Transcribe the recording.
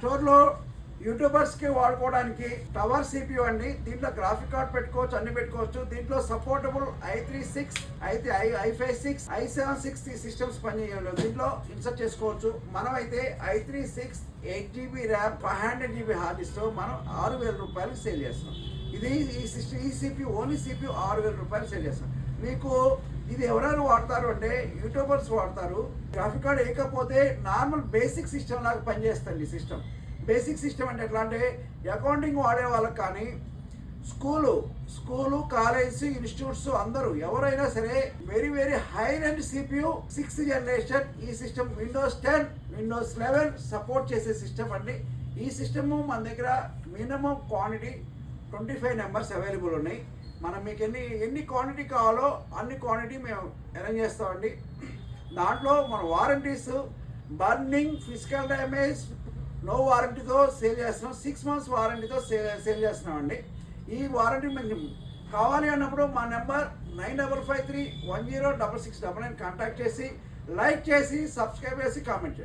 స్టోర్లో యూట్యూబర్స్కి వాడుకోవడానికి tower CPU అండి. దీంట్లో గ్రాఫిక్ కార్డ్ పెట్టుకోవచ్చు అన్ని పెట్టుకోవచ్చు. దీంట్లో సపోర్టబుల్ ఐ త్రీ సిక్స్ అయితే I I five six I seven six systems పనిచేయలేదు దీంట్లో ఇన్సర్ట్ చేసుకోవచ్చు. మనం అయితే I three six eight GB RAM five hundred GB hard disk మనం ఆరు వేల రూపాయలు సేల్ చేస్తాం. ఇది ఈ సిస్టమ్ ఈ సిపియు ఓన్లీ సిపియు ఆరు వేల రూపాయలు సేల్ చేస్తాం. మీకు ఇది ఎవరెవరు వాడతారు అంటే యూట్యూబర్స్ వాడతారు. గ్రాఫిక్ కార్డ్ వేయకపోతే నార్మల్ బేసిక్ సిస్టమ్ లాగా పనిచేస్తుంది సిస్టమ్. బేసిక్ సిస్టమ్ అంటే ఎట్లా అంటే అకౌంటింగ్ వాడే వాళ్ళకి కానీ స్కూలు స్కూలు కాలేజ్ ఇన్స్టిట్యూట్స్ అందరూ ఎవరైనా సరే very very high end CPU sixth generation ఈ system Windows ten Windows eleven support చేసే సిస్టమ్ అండి. ఈ సిస్టమ్ మన దగ్గర minimum quantity twenty five numbers available ఉన్నాయి. మనం మీకు ఎన్ని ఎన్ని క్వాంటిటీ కావాలో అన్ని క్వాంటిటీ మేము అరేంజ్ చేస్తామండి. దాంట్లో మన warranties burning physical damage no వారంటీతో sale చేస్తున్నాం. సిక్స్ మంత్స్ వారంటీతో సేల్ సేల్ చేస్తున్నామండి. ఈ వారంటీ మేము కావాలి అన్నప్పుడు మా number nine double five three one zero double six double nine contact చేసి లైక్ చేసి సబ్స్క్రైబ్ చేసి కామెంట్ చేయండి.